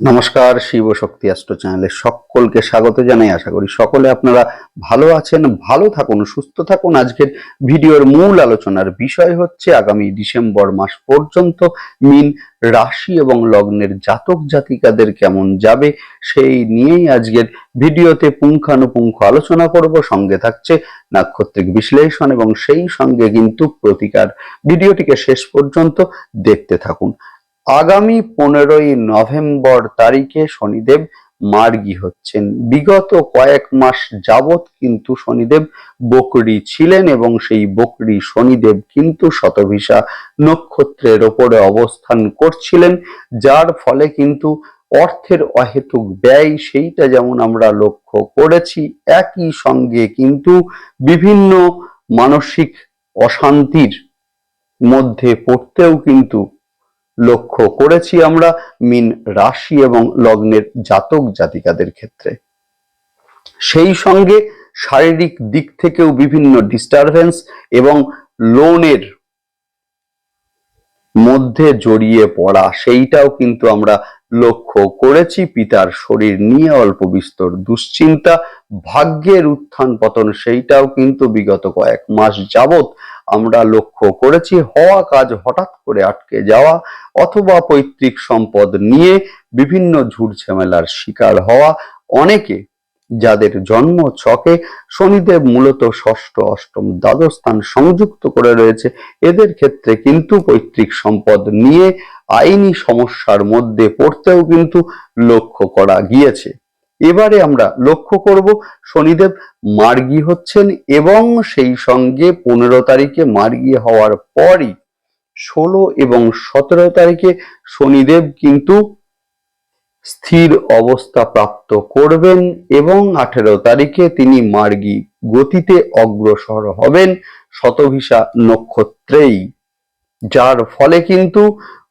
নমস্কার, শিব শক্তি অ্যাস্ট্রো চ্যানেলে সকলকে স্বাগত জানাই। আশা করি সকলে আপনারা ভালো আছেন, ভালো থাকুন, সুস্থ থাকুন। আজকের ভিডিওর মূল আলোচনার বিষয় হচ্ছে আগামী ডিসেম্বর মাস পর্যন্ত মিন রাশি এবং লগ্নের জাতক জাতিকাদের কেমন যাবে সেই নিয়েই আজকের ভিডিওতে পুঙ্খানুপুঙ্খ আলোচনা করব। সঙ্গে থাকছে নাক্ষত্রিক বিশ্লেষণ এবং সেই সঙ্গে কিন্তু প্রতিকার। ভিডিওটিকে শেষ পর্যন্ত দেখতে থাকুন। আগামী পনেরোই নভেম্বর তারিখে শনিদেব মার্গী হচ্ছেন। বিগত কয়েক মাস যাবৎ কিন্তু শনিদেব বকরি ছিলেন এবং সেই বকরি শনিদেব কিন্তু শতভিসা নক্ষত্রের ওপরে অবস্থান করছিলেন, যার ফলে কিন্তু অর্থের অহেতুক ব্যয় সেইটা যেমন আমরা লক্ষ্য করেছি, একই সঙ্গে কিন্তু বিভিন্ন মানসিক অশান্তির মধ্যে পড়তেও কিন্তু লক্ষ্য করেছি আমরা মিন রাশি এবং লগ্নের জাতক জাতিকাদের ক্ষেত্রে। সেই সঙ্গে শারীরিক দিক থেকেও বিভিন্ন ডিস্টারবেন্স এবং লোনের মধ্যে জড়িয়ে পড়া, সেইটাও কিন্তু আমরা লক্ষ্য করেছি। পিতার শরীর নিয়ে অল্প বিস্তর দুশ্চিন্তা, ভাগ্যের উত্থান পতন, সেইটাও কিন্তু বিগত কয়েক মাস যাবত আমরা লক্ষ্য করেছি, হওয়া কাজ হঠাৎ করে আটকে যাওয়া অথবা পৈতৃক সম্পদ নিয়ে বিভিন্ন ঝুট ঝামেলার শিকার হওয়া। অনেকে যাদের জন্ম ছকে শনিদেব মূলত ষষ্ঠ, অষ্টম দ্বাদশ স্থান সংযুক্ত করে রয়েছে, এদের ক্ষেত্রে কিন্তু পৈতৃক সম্পদ নিয়ে আইনি সমস্যার মধ্যে পড়তেও কিন্তু লক্ষ্য করা গিয়েছে। এবারে আমরা লক্ষ্য করব শনিদেব মার্গী হচ্ছেন এবং সেই সঙ্গে পনেরো তারিখে মার্গী হওয়ার পরই ষোলো এবং সতেরো তারিখে শনিদেব কিন্তু স্থির অবস্থা প্রাপ্ত করবেন এবং আঠেরো তারিখে তিনি মার্গী গতিতে অগ্রসর হবেন শতভিসা নক্ষত্রেই। যার ফলে কিন্তু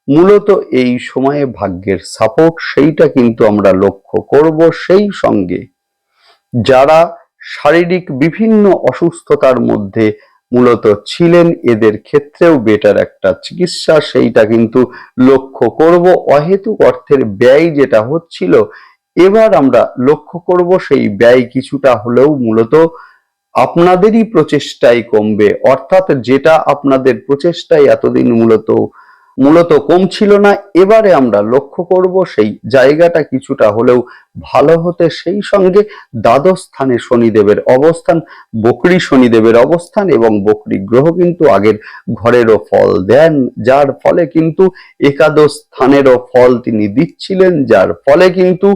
মূলত এই সময়ে ভাগ্যের সাপোর্ট সেইটা কিন্তু আমরা লক্ষ্য করব সেই সঙ্গে। যারা শারীরিক বিভিন্ন অসুস্থতার মধ্যে মূলত ছিলেন, এদের ক্ষেত্রেও বেটার একটা চিকিৎসা সেইটা কিন্তু লক্ষ্য করব। অহেতুক অর্থের ব্যয় যেটা হচ্ছিল, এবার আমরা লক্ষ্য করব সেই ব্যয় কিছুটা হলেও মূলত আপনাদেরই প্রচেষ্টায় কমবে। অর্থাৎ যেটা আপনাদের প্রচেষ্টায় এতদিন মূলত মূলত কম ছিল না, এবারে আমরা লক্ষ্য করব সেই জায়গাটা কিছুটা হলেও ভালো হতে, সেই সঙ্গে দ্বাদশ স্থানে শনিদেবের অবস্থান, বকরি শনিদেবের অবস্থান এবং বকরি গ্রহ কিন্তু আগের ঘরেরও ফল দেন, যার ফলে কিন্তু একাদশ স্থানেরও ফল তিনি দিচ্ছিলেন, যার ফলে কিন্তু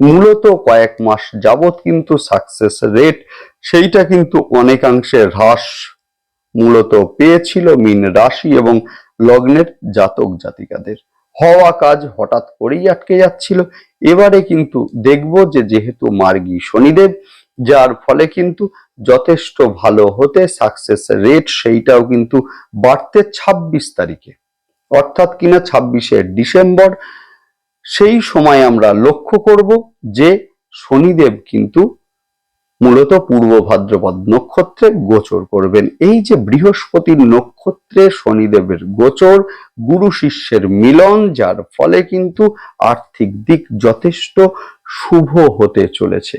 মূলত কয়েক মাস যাবত কিন্তু সাকসেস রেট সেইটা কিন্তু অনেকাংশে হ্রাস মূলত পেয়েছিল মিন রাশি এবং লগ্নের জাতক জাতিকাদের। হওয়া কাজ হঠাৎ করেই আটকে যাচ্ছিল। এবারে কিন্তু দেখব যে যেহেতু মার্গী শনিদেব, যার ফলে কিন্তু যথেষ্ট ভালো হতে সাকসেস রেট সেইটাও কিন্তু বাড়তে ২৬ তারিখে। অর্থাৎ কিনা ছাব্বিশে ডিসেম্বর, সেই সময় আমরা লক্ষ্য করব যে শনিদেব কিন্তু মূলত পূর্ব ভাদ্রপদ নক্ষত্রে গোচর করবেন। এই যে বৃহস্পতির নক্ষত্রে শনিদেবের গোচর, গুরু শিষ্যের মিলন, যার ফলে কিন্তু আর্থিক দিক যথেষ্ট শুভ হতে চলেছে।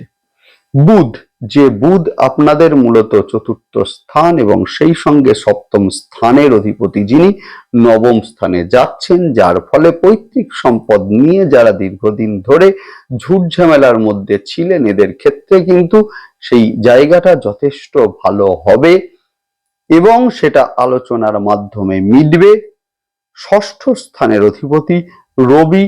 বুধ, যে বুধ আপনাদের মূলত চতুর্থ স্থান এবং সেই সঙ্গে সপ্তম স্থানের অধিপতি যিনি নবম স্থানে যাচ্ছেন, যার ফলে পৈতৃক সম্পদ নিয়ে যারা দীর্ঘদিন ধরে ঝুট ঝামেলার মধ্যে ছিলেন, এদের ক্ষেত্রে কিন্তু সেই জায়গাটা যথেষ্ট ভালো হবে এবং সেটা আলোচনার মাধ্যমে মিটবে। ষষ্ঠ স্থানের অধিপতি রবি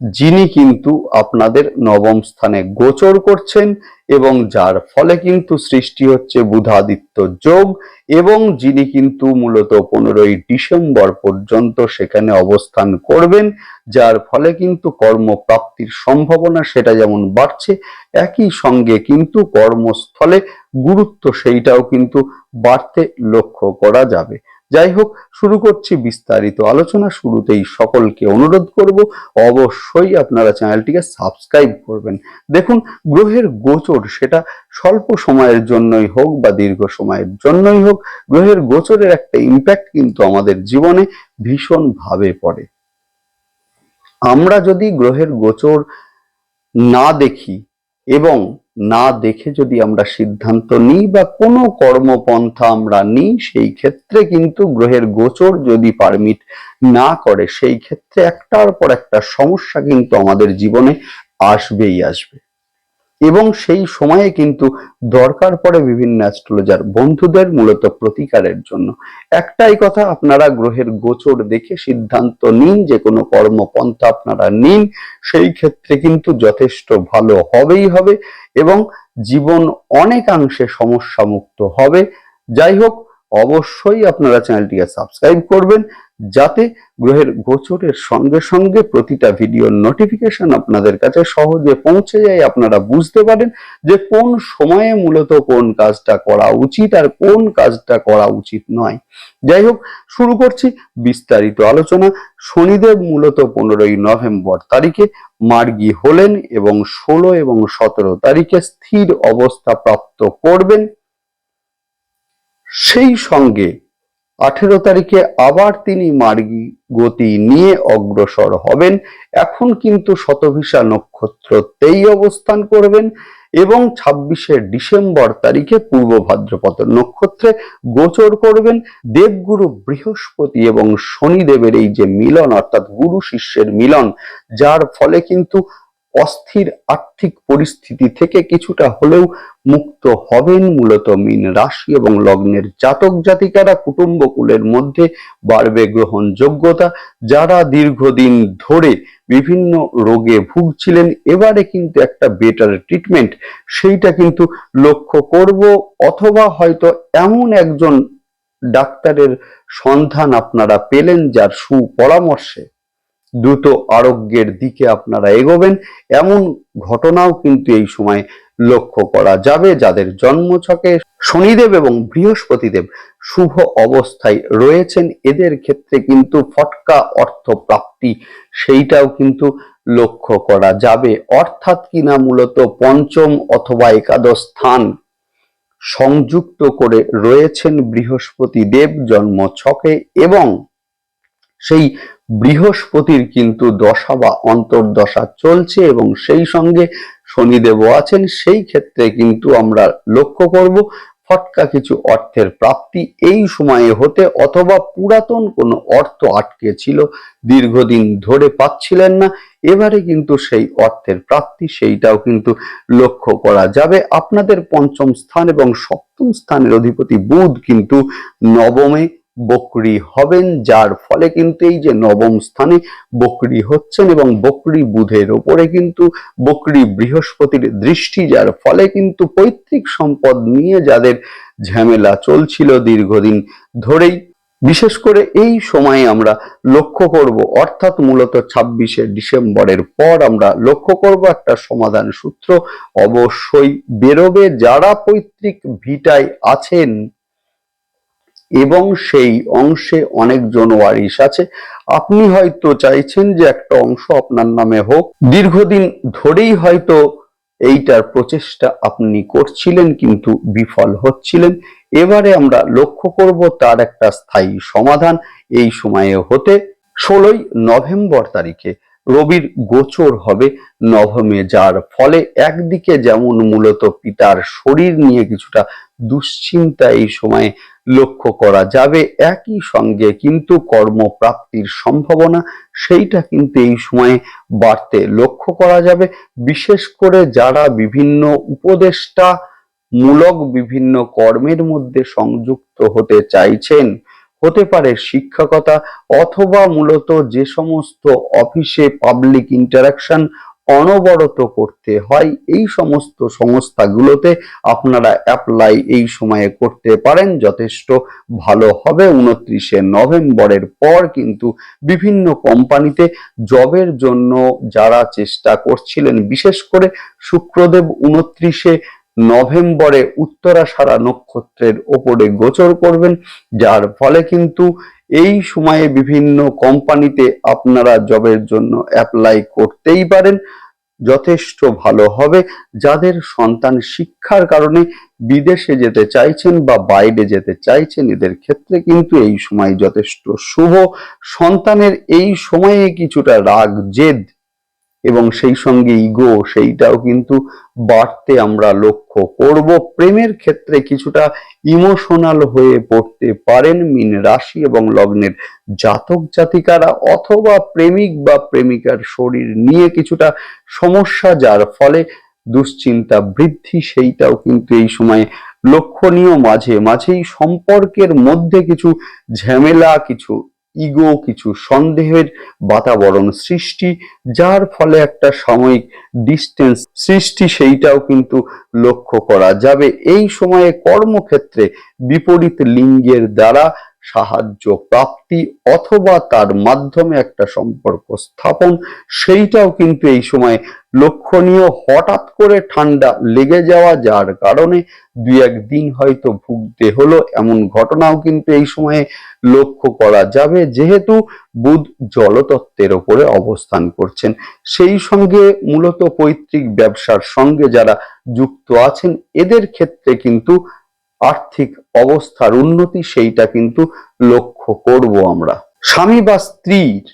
যিনি কিন্তু আপনাদের নবম স্থানে গোচর করছেন এবং যার ফলে কিন্তু সৃষ্টি হচ্ছে বুধাদিত্য যোগ এবং যিনি কিন্তু মূলত পনেরোই ডিসেম্বর পর্যন্ত সেখানে অবস্থান করবেন, যার ফলে কিন্তু কর্মপ্রাপ্তির সম্ভাবনা সেটা যেমন বাড়ছে, একই সঙ্গে কিন্তু কর্মস্থলে গুরুত্ব সেইটাও কিন্তু বাড়তে লক্ষ্য করা যাবে। যাই হোক শুরু করছি বিস্তারিত আলোচনা। শুরুতেই সকলকে অনুরোধ করব, অবশ্যই আপনারা চ্যানেলটিকে সাবস্ক্রাইব করবেন। দেখুন, গ্রহের গোচর সেটা স্বল্প সময়ের জন্যই হোক বা দীর্ঘ সময়ের জন্যই হোক, গ্রহের গোচরের একটা ইম্প্যাক্ট কিন্তু আমাদের জীবনে ভীষণ ভাবে পড়ে। আমরা যদি গ্রহের গোচর না দেখি এবং না দেখে যদি আমরা সিদ্ধান্ত নিই বা কোনো কর্মপন্থা আমরা নিই, সেই ক্ষেত্রে কিন্তু গ্রহের গোচর যদি পারমিট না করে, সেই ক্ষেত্রে একটার পর একটা সমস্যা কিন্তু আমাদের জীবনে আসবেই, আসবে। এবং সেই সময়ে কিন্তু দরকার পড়ে বিভিন্ন অ্যাস্ট্রোলজার বন্ধুদের মূলত প্রতিকারের জন্য। একটাই কথা, আপনারা গ্রহের গোচর দেখে সিদ্ধান্ত নিন, যে কোনো কর্মপন্থা আপনারা নিন, সেই ক্ষেত্রে কিন্তু যথেষ্ট ভালো হবেই হবে এবং জীবন অনেকাংশে সমস্যা মুক্ত হবে। যাই হোক, অবশ্যই আপনারা চ্যানেলটিকে সাবস্ক্রাইব করবেন যাতে গ্রহের গোচরের সঙ্গে সঙ্গে প্রতিটা ভিডিওর নোটিফিকেশন আপনাদের কাছে সহজে পৌঁছে যায়। আপনারা বুঝতে পারেন যে কোন সময়ে মূলত কোন কাজটা করা উচিত আর কোন কাজটা করা উচিত নয়। যাই হোক, শুরু করছি বিস্তারিত আলোচনা। শনিদেব মূলত পনেরোই নভেম্বর তারিখে মার্গী হলেন এবং ষোলো এবং সতেরো তারিখে স্থির অবস্থা প্রাপ্ত করবেন। সেই সঙ্গে আঠেরো তারিখে আবার তিনি মার্গী গতি নিয়ে অগ্রসর হবেন। এখন কিন্তু শতভিসা নক্ষত্রতেই অবস্থান করবেন এবং ছাব্বিশে ডিসেম্বর তারিখে পূর্ব ভাদ্রপদ নক্ষত্রে গোচর করবেন। দেবগুরু বৃহস্পতি এবং শনিদেবের এই যে মিলন, অর্থাৎ গুরু শিষ্যের মিলন, যার ফলে কিন্তু অস্থির আর্থিক পরিস্থিতি থেকে কিছুটা হলেও মুক্ত হবেন মূলত মীন রাশি এবং লগ্নের জাতক জাতিকারা কুটুম্বকুলের মধ্যে বাড়বে গ্রহণযোগ্যতা। যারা দীর্ঘদিন ধরে বিভিন্ন রোগে ভুগছিলেন, এবারে কিন্তু একটা বেটার ট্রিটমেন্ট সেইটা কিন্তু লক্ষ্য করব। অথবা হয়তো এমন একজন ডাক্তারের সন্ধান আপনারা পেলেন যার সুপরামর্শে দ্রুত আরোগ্যের দিকে আপনারা এগোবেন। এমন ঘটনাও কিন্তু এই সময় লক্ষ্য করা যাবে, যাদের জন্মছকে শনিদেব এবং বৃহস্পতিদেব শুভ অবস্থায় রয়েছেন, এদের ক্ষেত্রে কিন্তু ফটকা অর্থ প্রাপ্তি সেইটাও কিন্তু লক্ষ্য করা যাবে। অর্থাৎ কিনা মূলত পঞ্চম অথবা একাদশ স্থান সংযুক্ত করে রয়েছেন বৃহস্পতি দেব জন্ম ছকে এবং সেই বৃহস্পতির কিন্তু দশা বা অন্তর্দশা চলছে এবং সেই সঙ্গে শনিদেবও আছেন, সেই ক্ষেত্রে কিন্তু আমরা লক্ষ্য করব ফটকা কিছু অর্থের প্রাপ্তি এই সময়ে হতে অথবা পুরাতন কোনো অর্থ আটকে ছিল, দীর্ঘদিন ধরে পাচ্ছিলেন না, এবারে কিন্তু সেই অর্থের প্রাপ্তি সেইটাও কিন্তু লক্ষ্য করা যাবে। আপনাদের পঞ্চম স্থান এবং সপ্তম স্থানের অধিপতি বুধ কিন্তু নবমে বকরি হবেন, যার ফলে কিন্তু এই যে নবম স্থানে বকরি হচ্ছেন এবং বকরি বুধের ওপরে কিন্তু বকরি বৃহস্পতির দৃষ্টি, যার ফলে কিন্তু পৈতৃক সম্পদ নিয়ে যাদের ঝামেলা চলছিল দীর্ঘদিন ধরেই। বিশেষ করে এই সময়ে আমরা লক্ষ্য করব, অর্থাৎ মূলত ছাব্বিশে ডিসেম্বরের পর আমরা লক্ষ্য করব একটা সমাধান সূত্র। অবশ্যই বেরোবে যারা পৈতৃক ভিটায় আছেন এবং সেই অংশে অনেকজন ওয়ারিশ আছে। আপনি হয়তো চাইছেন যে একটা অংশ আপনার নামে হোক। দীর্ঘদিন ধরেই হয়তো এইটার প্রচেষ্টা আপনি করছিলেন কিন্তু বিফল হচ্ছিলেন। এবারে আমরা লক্ষ্য করব তার একটা স্থায়ী সমাধান এই সময়ে হতে। ষোলোই নভেম্বর তারিখে রবির গোচর হবে নবমে, যার ফলে একদিকে যেমন মূলত পিতার শরীর নিয়ে কিছুটা দুশ্চিন্তা এই সময়ে লক্ষ্য করা যাবে একই সঙ্গে কিন্তু কর্মপ্রাপ্তির সম্ভাবনা সেইটা কিন্তু এই সময়ে বাড়তে লক্ষ্য করা যাবে। বিশেষ করে যারা বিভিন্ন উপদেষ্টা মূলক বিভিন্ন কর্মের মধ্যে সংযুক্ত হতে চাইছেন, হতে পারে শিক্ষকতা অথবা মূলত যে সমস্ত অফিসে পাবলিক ইন্টারাকশন অনবরত করতে হয়। এই সমস্ত সংস্থাগুলোতে আপনারা অ্যাপ্লাই এই সময়ে করতে পারেন। যথেষ্ট ভালো হবে। উনত্রিশে নভেম্বরের পর কিন্তু বিভিন্ন কোম্পানিতে জবের জন্য যারা চেষ্টা করছিলেন, বিশেষ করে শুক্রদেব উনত্রিশে নভেম্বরে উত্তরা সারা নক্ষত্রের ওপরে গোচর করবেন, যার ফলে কিন্তু এই সময়ে বিভিন্ন কোম্পানিতে আপনারা জবের জন্য অ্যাপ্লাই করতেই পারেন। যথেষ্ট ভালো হবে। যাদের সন্তান শিক্ষার কারণে বিদেশে যেতে চাইছেন বা বাইরে যেতে চাইছেন, এদের ক্ষেত্রে কিন্তু এই সময় যথেষ্ট শুভ। সন্তানের এই সময়ে কিছুটা রাগ, জেদ এবং সেই সঙ্গে ইগো সেইটাও কিন্তু বাড়তে আমরা লক্ষ্য করব। প্রেমের ক্ষেত্রে কিছুটা ইমোশনাল হয়ে পড়তে পারেন মিন রাশি এবং লগ্নের জাতক জাতিকারা অথবা প্রেমিক বা প্রেমিকার শরীর নিয়ে কিছুটা সমস্যা, যার ফলে দুশ্চিন্তা বৃদ্ধি সেইটাও কিন্তু এই সময়ে লক্ষণীয়। মাঝে মাঝেই সম্পর্কের মধ্যে কিছু ঝামেলা, কিছু ইগো, কিছু সন্দেহের বাতাবরণ সৃষ্টি, যার ফলে একটা সাময়িক ডিস্টেন্স সৃষ্টি, সেইটাও কিন্তু লক্ষ্য করা যাবে। এই সময়ে কর্মক্ষেত্রে বিপরীত লিঙ্গের দ্বারা সাহায্য প্রাপ্তি অথবা তার মাধ্যমে একটা সম্পর্ক স্থাপন, সেইটাও কিন্তু এই সময় লক্ষণীয়। হঠাৎ করে ঠান্ডা লেগে যাওয়া, যার কারণে দুই একদিন হয়তো ভুগতে হলো, এমন ঘটনাও কিন্তু এই সময়ে লক্ষ্য করা যাবে। যেহেতু বুধ জলতত্ত্বের ওপরে অবস্থান করছেন, সেই সঙ্গে মূলত পৈতৃক ব্যবসার সঙ্গে যারা যুক্ত আছেন, এদের ক্ষেত্রে কিন্তু আর্থিক অবস্থার উন্নতি সেইটা কিন্তু লক্ষ্য করব আমরা। স্বামী বা স্ত্রীর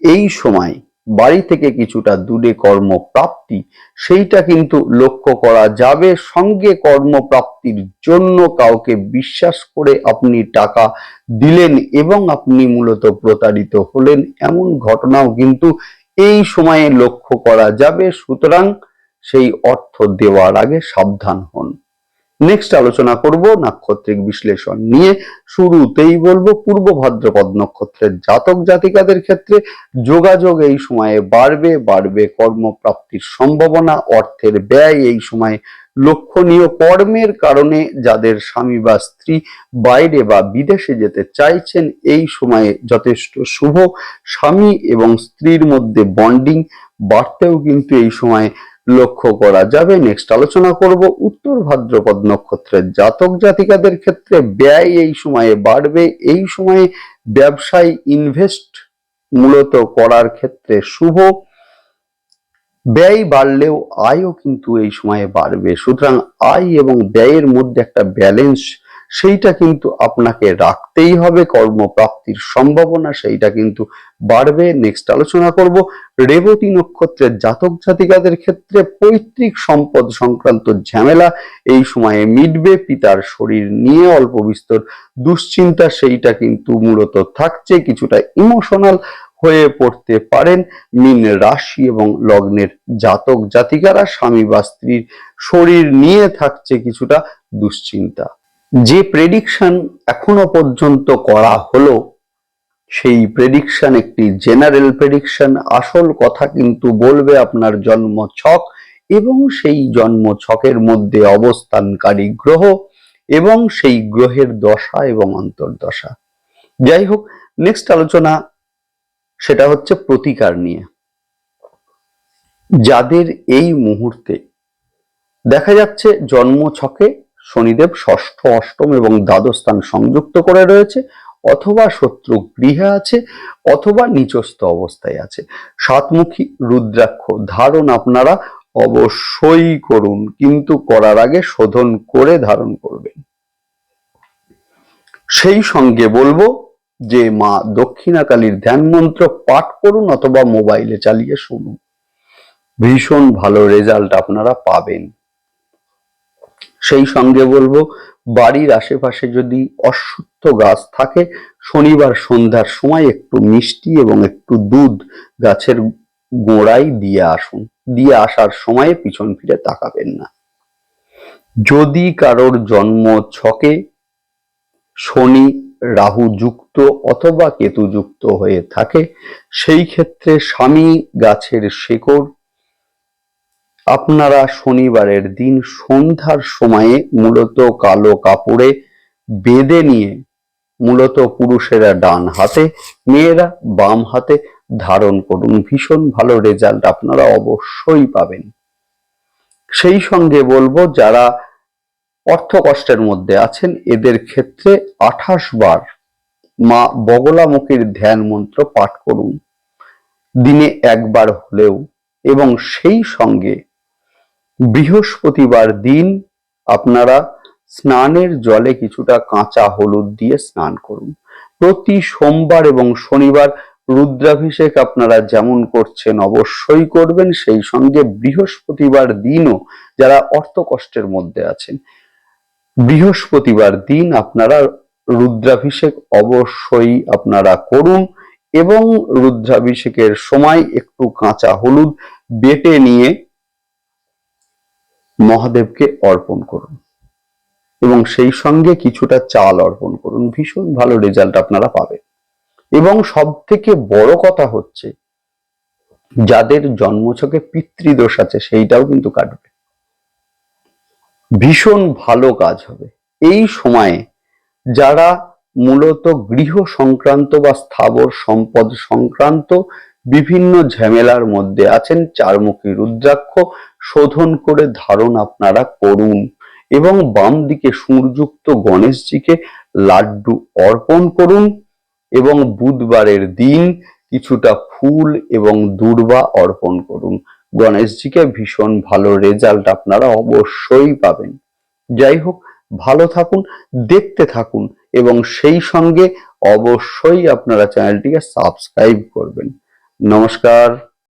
এই সময় বাড়ি থেকে কিছুটা দূরে কর্মপ্রাপ্তি, সেইটা কিন্তু লক্ষ্য করা যাবে। সঙ্গে কর্মপ্রাপ্তির জন্য কাউকে বিশ্বাস করে আপনি টাকা দিলেন এবং আপনি মূলত প্রতারিত হলেন, এমন ঘটনাও কিন্তু এই সময়ে লক্ষ্য করা যাবে। সুতরাং সেই অর্থ দেওয়ার আগে সাবধান হন। নেক্সট আলোচনা করব নাক্ষত্রিক বিশ্লেষণ নিয়ে। শুরুতেই বলব পূর্ব ভাদ্রপদ নক্ষত্রের জাতক জাতিকাদের ক্ষেত্রে যোগাযোগ এই সময়ে বাড়বে বাড়বে কর্মপ্রাপ্তির সম্ভাবনা, অর্থের ব্যয় এই সময় লক্ষণীয়। কর্মের কারণে যাদের স্বামী বা স্ত্রী বাইরে বা বিদেশে যেতে চাইছেন, এই সময়ে যথেষ্ট শুভ। স্বামী এবং স্ত্রীর মধ্যে বন্ডিং বাড়তেও কিন্তু এই সময় লক্ষ্য করা যাবে। নেক্সট আলোচনা করব উত্তর ভাদ্রপদ নক্ষত্রের জাতক জাতিকাদের ক্ষেত্রে ব্যয় এই সময়ে বাড়বে। এই সময়ে ব্যবসায় ইনভেস্ট মূলত করার ক্ষেত্রে শুভ। ব্যয় বাড়লেও আয়ও কিন্তু এই সময়ে বাড়বে। সুতরাং আয় এবং ব্যয়ের মধ্যে একটা ব্যালেন্স সেইটা কিন্তু আপনাকে রাখতেই হবে, কর্মপ্রাপ্তির সম্ভাবনা সেইটা কিন্তু বাড়বে। নেক্সট আলোচনা করব রেবতী নক্ষত্রের জাতক জাতিকাদের ক্ষেত্রে পৈতৃক সম্পদ সংক্রান্ত ঝামেলা। এই সময়ে মিটবে পিতার শরীর নিয়ে, অল্প বিস্তর দুশ্চিন্তা সেইটা কিন্তু মূলত থাকছে, কিছুটা ইমোশনাল হয়ে পড়তে পারেন। মিন রাশি এবং লগ্নের জাতক জাতিকারা, স্বামী বা স্ত্রীর শরীর নিয়ে থাকছে কিছুটা দুশ্চিন্তা। যে প্রেডিকশন এখনও পর্যন্ত করা হলো, সেই প্রেডিকশন একটি জেনারেল প্রেডিকশন আসল কথা কিন্তু বলবে আপনার জন্ম ছক এবং সেই জন্ম ছকের মধ্যে অবস্থানকারী গ্রহ এবং সেই গ্রহের দশা এবং অন্তর্দশা। যাই হোক নেক্সট আলোচনা সেটা হচ্ছে প্রতিকার নিয়ে। যাদের এই মুহূর্তে দেখা যাচ্ছে জন্ম ছকে শনিদেব ষষ্ঠ, অষ্টম এবং দ্বাদশ স্থান সংযুক্ত করে রয়েছে, অথবা শত্রু গৃহে আছে, অথবা নিচস্থ অবস্থায় আছে। সাতমুখী রুদ্রাক্ষ ধারণ আপনারা অবশ্যই করুন, কিন্তু করার আগে শোধন করে ধারণ করবেন। সেই সঙ্গে বলব যে মা দক্ষিণাকালীর ধ্যান মন্ত্র পাঠ করুন অথবা মোবাইলে চালিয়ে শুনুন। ভীষণ ভালো রেজাল্ট আপনারা পাবেন। সেই সঙ্গে বলব, বাড়ির আশেপাশে যদি অশ্বত্থ গাছ থাকে, শনিবার সন্ধ্যার সময় একটু মিষ্টি এবং একটু দুধ গাছের গোড়ায় দিয়ে আসুন। দিয়ে আসার সময় পিছন ফিরে তাকাবেন না। যদি কারোর জন্ম ছকে, শনি রাহু যুক্ত অথবা কেতু যুক্ত হয়ে থাকে, সেই ক্ষেত্রে স্বামী গাছের শেকড় আপনারা শনিবারের দিন সন্ধ্যার সময়ে মূলত কালো কাপড়ে বেঁধে নিয়ে মূলত পুরুষেরা ডান হাতে, মেয়েরা বাম হাতে ধারণ করুন। ভীষণ ভালো রেজাল্ট আপনারা অবশ্যই পাবেন। সেই সঙ্গে বলব, যারা অর্থ কষ্টের মধ্যে আছেন, এদের ক্ষেত্রে আঠাশ বার মা বগলামুখীর ধ্যান মন্ত্র পাঠ করুন। দিনে একবার হলেও এবং সেই সঙ্গে বৃহস্পতিবার দিন আপনারা স্নানের জলে কিছুটা কাঁচা হলুদ দিয়ে স্নান করুন। প্রতি সোমবার এবং শনিবার রুদ্রাভিষেক আপনারা যেমন করছেন অবশ্যই করবেন, সেই সঙ্গে বৃহস্পতিবার দিনও যারা অর্থ কষ্টের মধ্যে আছেন, বৃহস্পতিবার দিন আপনারা রুদ্রাভিষেক অবশ্যই আপনারা করুন এবং রুদ্রাভিষেকের সময় একটু কাঁচা হলুদ বেটে নিয়ে মহাদেবকে অর্পণ করুন। এবং সেই সঙ্গে কিছুটা চাল অর্পণ করুন। ভীষণ ভালো রেজাল্ট আপনারা পাবেন। এবং সব থেকে বড় কথা হচ্ছে, যাদের জন্মছকে পিতৃদোষ আছে, সেইটাও কিন্তু কাটবে। ভীষণ ভালো কাজ হবে। এই সময়ে যারা মূলত গৃহ সংক্রান্ত বা স্থাবর সম্পদ সংক্রান্ত বিভিন্ন ঝামেলার মধ্যে আছেন চারমুখী রুদ্রাক্ষ। শোধন করে ধারণ আপনারা করুন। এবং বাম দিকে সুরযুক্ত গণেশজিকে লাড্ডু অর্পণ করুন। এবং বুধবারের দিন কিছুটা ফুল এবং দূর্বা অর্পণ করুন। গণেশজিকে ভীষণ ভালো রেজাল্ট আপনারা অবশ্যই পাবেন। যাই হোক, ভালো থাকুন, দেখতে থাকুন এবং সেই সঙ্গে অবশ্যই আপনারা চ্যানেলটিকে সাবস্ক্রাইব করবেন। নমস্কার।